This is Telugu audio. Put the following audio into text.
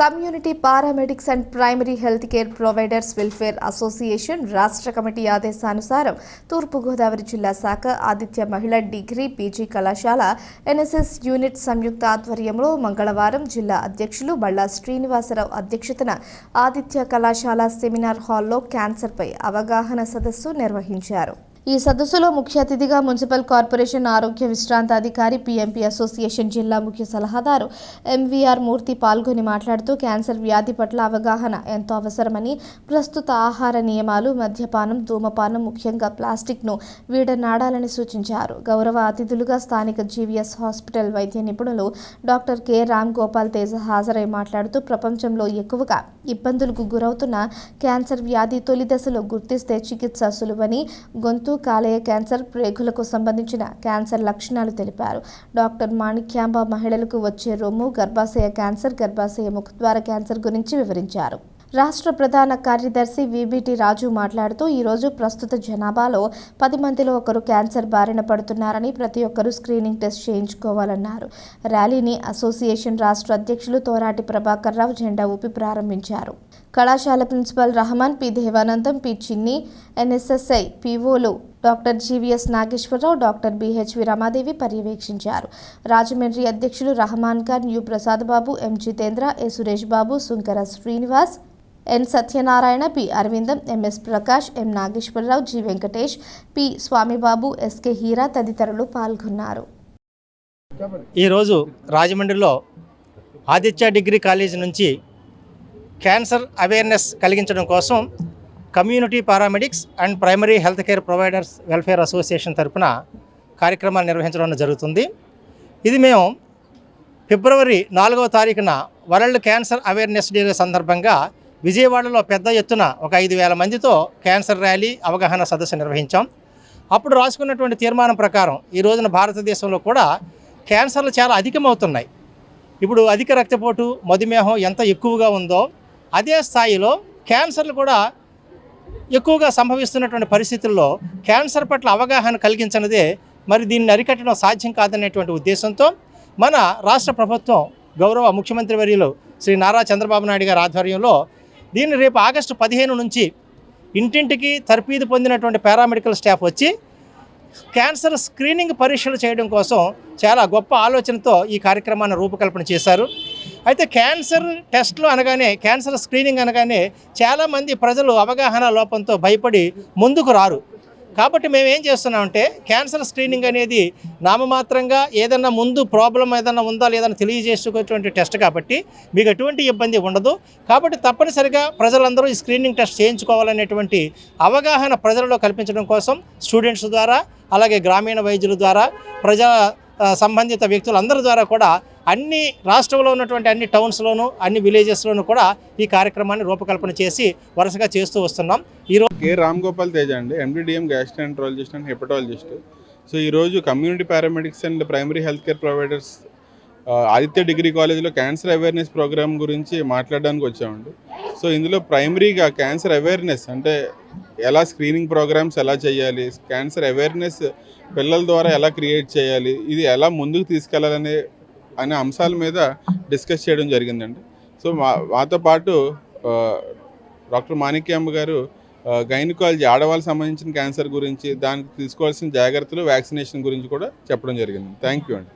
Community paramedics and primary health care providers welfare association రాష్ట్ర కమిటీ ఆదేశానుసారం తూర్పుగోదావరి జిల్లా శాఖ ఆదిత్య మహిళా డిగ్రీ పీజీ కళాశాల ఎన్ఎస్ఎస్ యూనిట్ సంయుక్త ఆధ్వర్యంలో మంగళవారం జిల్లా అధ్యక్షులు బళ్ళా శ్రీనివాసరావు అధ్యక్షతన ఆదిత్య కళాశాల సెమినార్ హాల్లో క్యాన్సర్పై అవగాహన సదస్సు నిర్వహించారు. ఈ సదస్సులో ముఖ్య అతిథిగా మున్సిపల్ కార్పొరేషన్ ఆరోగ్య విశ్రాంతాధికారి అధికారి అసోసియేషన్ జిల్లా ముఖ్య సలహాదారు ఎంవీఆర్ మూర్తి పాల్గొని మాట్లాడుతూ క్యాన్సర్ వ్యాధి పట్ల అవగాహన ఎంతో అవసరమని ప్రస్తుత ఆహార నియమాలు మద్యపానం ధూమపానం ముఖ్యంగా ప్లాస్టిక్ను వీడనాడాలని సూచించారు. గౌరవ అతిథులుగా స్థానిక జీవీఎస్ హాస్పిటల్ వైద్య నిపుణులు డాక్టర్ కె. రామ్ గోపాల్ తేజ హాజరై మాట్లాడుతూ ప్రపంచంలో ఎక్కువగా ఇబ్బందులకు గురవుతున్న క్యాన్సర్ వ్యాధి తొలి దశలో గుర్తిస్తే చికిత్స సులువని గొంతు కాలేయ క్యాన్సర్ ప్రేగులకు సంబంధించిన క్యాన్సర్ లక్షణాలు తెలిపారు. డాక్టర్ మాణిక్యాంబ మహిళలకు వచ్చే రొమ్ము గర్భాశయ క్యాన్సర్ గర్భాశయ ముఖద్వార క్యాన్సర్ గురించి వివరించారు. రాష్ట్ర ప్రధాన కార్యదర్శి విబిటి రాజు మాట్లాడుతూ ఈరోజు ప్రస్తుత జనాభాలో పది మందిలో ఒకరు క్యాన్సర్ బారిన పడుతున్నారని ప్రతి ఒక్కరూ స్క్రీనింగ్ టెస్ట్ చేయించుకోవాలన్నారు. ర్యాలీని అసోసియేషన్ రాష్ట్ర అధ్యక్షులు తోరాటి ప్రభాకర్ రావు జెండా ఊపి ప్రారంభించారు. కళాశాల principal Rahaman P Devanandam P Chinni ఎన్ఎస్ఎస్ఐ పిఓలు doctor GVS Nageswararao doctor BHV Ramadevi పర్యవేక్షించారు. రాజమండ్రి అధ్యక్షులు Rahaman Khan U Prasad Babu M Jitendra A Suresh Babu Sunkara Srinivas N Satyanarayana P Aravindam MS Prakash M Nageswararao G Venkatesh P Swamibabu SK Heera తదితరులు పాల్గొన్నారు. ఈరోజు రాజమండ్రిలో ఆదిత్య డిగ్రీ కాలేజ్ నుంచి క్యాన్సర్ అవేర్నెస్ కలిగించడం కోసం community paramedics and primary health care providers welfare association తరపున కార్యక్రమాలు నిర్వహించడం జరుగుతుంది. ఇది మేము ఫిబ్రవరి నాలుగవ తారీఖున వరల్డ్ క్యాన్సర్ అవేర్నెస్ డే సందర్భంగా విజయవాడలో పెద్ద ఎత్తున ఒక ఐదు వేల మందితో క్యాన్సర్ ర్యాలీ అవగాహన సదస్సు నిర్వహించాం. అప్పుడు రాసుకున్నటువంటి తీర్మానం ప్రకారం ఈ రోజున భారతదేశంలో కూడా క్యాన్సర్లు చాలా అధికమవుతున్నాయి. ఇప్పుడు అధిక రక్తపోటు మధుమేహం ఎంత ఎక్కువగా ఉందో అదే స్థాయిలో క్యాన్సర్లు కూడా ఎక్కువగా సంభవిస్తున్నటువంటి పరిస్థితుల్లో క్యాన్సర్ పట్ల అవగాహన కలిగించనిదే మరి దీన్ని అరికట్టడం సాధ్యం కాదనేటువంటి ఉద్దేశంతో మన రాష్ట్ర ప్రభుత్వం గౌరవ ముఖ్యమంత్రి వర్యులు శ్రీ నారా చంద్రబాబు నాయుడు గారి ఆధ్వర్యంలో దీన్ని రేపు ఆగస్టు పదిహేను నుంచి ఇంటింటికి తర్పీదు పొందినటువంటి పారామెడికల్ స్టాఫ్ వచ్చి క్యాన్సర్ స్క్రీనింగ్ పరీక్షలు చేయడం కోసం చాలా గొప్ప ఆలోచనతో ఈ కార్యక్రమాన్ని రూపకల్పన చేశారు. అయితే క్యాన్సర్ టెస్ట్లు అనగానే క్యాన్సర్ స్క్రీనింగ్ అనగానే చాలామంది ప్రజలు అవగాహన లోపంతో భయపడి ముందుకు రారు. కాబట్టి మేము ఏం చేస్తున్నామంటే క్యాన్సర్ స్క్రీనింగ్ అనేది నామమాత్రంగా ఏదన్నా ముందు ప్రాబ్లం ఏదన్నా ఉందా లేదని తెలియజేసుకునేటువంటి టెస్ట్ కాబట్టి మీకు ఎటువంటి ఇబ్బంది ఉండదు. కాబట్టి తప్పనిసరిగా ప్రజలందరూ ఈ స్క్రీనింగ్ టెస్ట్ చేయించుకోవాలనేటువంటి అవగాహన ప్రజలలో కల్పించడం కోసం స్టూడెంట్స్ ద్వారా అలాగే గ్రామీణ వైద్యుల ద్వారా ప్రజా సంబంధిత వ్యక్తులందరి ద్వారా కూడా అన్ని రాష్ట్రంలో ఉన్నటువంటి అన్ని టౌన్స్లోనూ అన్ని విలేజెస్లోనూ కూడా ఈ కార్యక్రమాన్ని రూపకల్పన చేసి వరుసగా చేస్తూ వస్తున్నాం. ఈరోజు కే రామ్ గోపాల్ తేజ అండి. MD DM gastroenterologist and hepatologist. So ఈరోజు community paramedics and primary health care providers Aditya degree కాలేజ్లో క్యాన్సర్ అవేర్నెస్ ప్రోగ్రామ్ గురించి మాట్లాడడానికి వచ్చామండి. సో ఇందులో ప్రైమరీగా క్యాన్సర్ అవేర్నెస్ అంటే ఎలా స్క్రీనింగ్ ప్రోగ్రామ్స్ ఎలా చేయాలి క్యాన్సర్ అవేర్నెస్ పిల్లల ద్వారా ఎలా క్రియేట్ చేయాలి ఇది ఎలా ముందుకు తీసుకెళ్ళాలనే అనే అంశాల మీద డిస్కస్ చేయడం జరిగిందండి. సో మా మాతో పాటు డాక్టర్ మాణిక్యమ్మ గారు గైనకాలజీ ఆడవాళ్ళకి సంబంధించిన క్యాన్సర్ గురించి దానికి తీసుకోవాల్సిన జాగ్రత్తలు వ్యాక్సినేషన్ గురించి కూడా చెప్పడం జరిగింది. థ్యాంక్ యూ అండి.